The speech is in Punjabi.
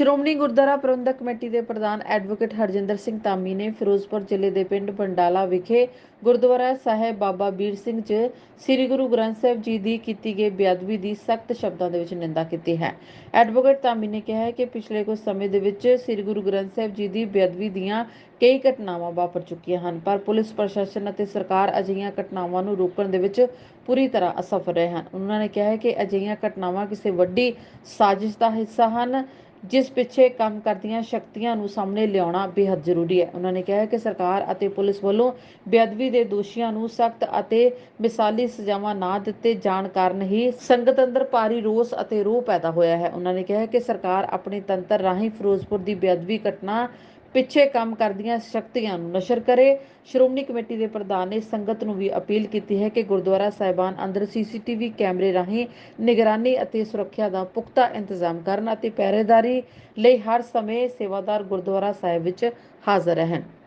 ਸ਼੍ਰੋਮਣੀ ਗੁਰਦੁਆਰਾ ਪ੍ਰਬੰਧਕ ਕਮੇਟੀ ਦੇ ਪ੍ਰਧਾਨ ਐਡਵੋਕੇਟ ਹਰਜਿੰਦਰ ਸਿੰਘ ਧਾਮੀ ਨੇ ਫਿਰੋਜ਼ਪੁਰ ਜ਼ਿਲ੍ਹੇ ਦੇ ਪਿੰਡ ਬੰਡਾਲਾ ਵਿਖੇ ਗੁਰਦੁਆਰਾ ਸਾਹਿਬ ਬਾਬਾ ਬੀਰ ਸਿੰਘ 'ਚ ਸ੍ਰੀ ਗੁਰੂ ਗ੍ਰੰਥ ਸਾਹਿਬ ਜੀ ਦੀ ਕੀਤੀ ਗਈ ਬੇਅਦਬੀ ਦੀ ਸਖਤ ਸ਼ਬਦਾਂ ਦੇ ਵਿੱਚ ਨਿੰਦਾ ਕੀਤੀ ਹੈ। ਐਡਵੋਕੇਟ ਧਾਮੀ ਨੇ ਕਿਹਾ ਹੈ ਕਿ ਪਿਛਲੇ ਕੁਝ ਸਮੇਂ ਦੇ ਵਿੱਚ ਸ੍ਰੀ ਗੁਰੂ ਗ੍ਰੰਥ ਸਾਹਿਬ ਜੀ ਦੀ ਬੇਅਦਬੀ ਦੀਆਂ ਕਈ ਘਟਨਾਵਾਂ ਵਾਪਰ ਚੁੱਕੀਆਂ ਹਨ, ਪਰ ਪੁਲਿਸ, ਪ੍ਰਸ਼ਾਸਨ ਅਤੇ ਸਰਕਾਰ ਅਜਿਹੀਆਂ ਘਟਨਾਵਾਂ ਨੂੰ ਰੋਕਣ ਦੇ ਵਿੱਚ ਪੂਰੀ ਤਰ੍ਹਾਂ ਅਸਫਲ ਰਹੇ ਹਨ। ਉਹਨਾਂ ਨੇ ਕਿਹਾ ਹੈ ਕਿ ਅਜਿਹੀਆਂ ਘਟਨਾਵਾਂ ਕਿਸੇ ਵੱਡੀ ਸਾਜ਼ਿਸ਼ ਦਾ ਹਿੱਸਾ ਹਨ। ਜਿਸ ਪਿੱਛੇ ਕੰਮ ਕਰਦੀਆਂ ਸ਼ਕਤੀਆਂ ਨੂੰ ਸਾਹਮਣੇ ਲਿਆਉਣਾ ਬੇहद ਜ਼ਰੂਰੀ ਹੈ। ਉਹਨਾਂ ਨੇ ਕਿਹਾ ਕਿ ਸਰਕਾਰ ਅਤੇ ਪੁਲਿਸ ਵੱਲੋਂ ਬੇਅਦਬੀ ਦੇ ਦੋਸ਼ੀਆਂ ਨੂੰ ਸਖਤ ਅਤੇ ਮਿਸਾਲੀ ਸਜ਼ਾਵਾਂ ਨਾ ਦਿੱਤੇ ਜਾਣ ਕਾਰਨ ਹੀ ਸੰਗਤ ਅੰਦਰ ਭਾਰੀ ਰੋਸ ਅਤੇ ਰੋਹ ਪੈਦਾ ਹੋਇਆ ਹੈ। ਉਹਨਾਂ ਨੇ ਕਿਹਾ ਕਿ ਸਰਕਾਰ ਆਪਣੇ ਤੰਤਰ ਰਾਹੀਂ ਫਿਰੋਜ਼ਪੁਰ ਦੀ ਬੇਅਦਬੀ ਘਟਨਾ ਪਿੱਛੇ ਕੰਮ ਕਰਦੀਆਂ ਸ਼ਕਤੀਆਂ ਨੂੰ ਨਸ਼ਰ ਕਰੇ। ਸ਼੍ਰੋਮਣੀ ਕਮੇਟੀ ਦੇ ਪ੍ਰਧਾਨ ਨੇ ਸੰਗਤ ਨੂੰ ਵੀ ਅਪੀਲ ਕੀਤੀ ਹੈ ਕਿ ਗੁਰਦੁਆਰਾ ਸਾਹਿਬਾਨ ਅੰਦਰ ਸੀਸੀਟੀਵੀ ਕੈਮਰੇ ਰਾਹੀਂ ਨਿਗਰਾਨੀ ਅਤੇ ਸੁਰੱਖਿਆ ਦਾ ਪੁਖਤਾ ਇੰਤਜ਼ਾਮ ਕਰਨ ਅਤੇ ਪਹਿਰੇਦਾਰੀ ਲਈ ਹਰ ਸਮੇਂ ਸੇਵਾਦਾਰ ਗੁਰਦੁਆਰਾ ਸਾਹਿਬ ਵਿੱਚ ਹਾਜ਼ਰ ਰਹਿਣ।